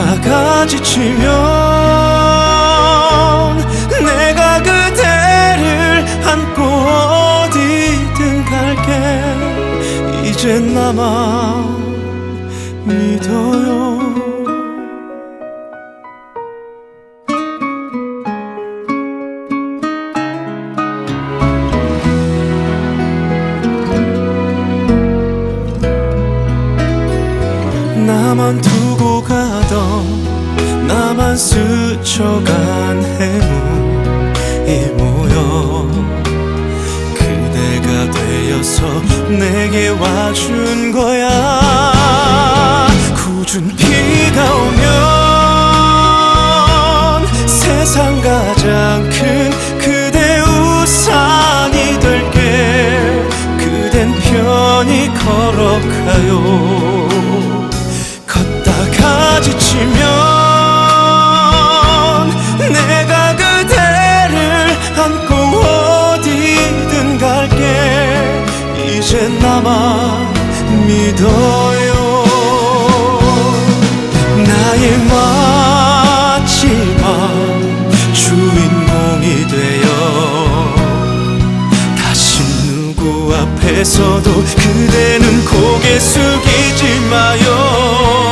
걷다가 지치면 내가 그대를 안고 어디든 갈게. 이제 나만 믿어요. 나만 스쳐간 해묵이 모여 그대가 되어서 내게 와준 거야. 굳은 비가 오면 세상 가장 큰 그대 우산이 될게. 그댄 편히 걸어가요 이제 나만 믿어요. 나의 마지막 주인공이 되어 다시 누구 앞에서도 그대는 고개 숙이지 마요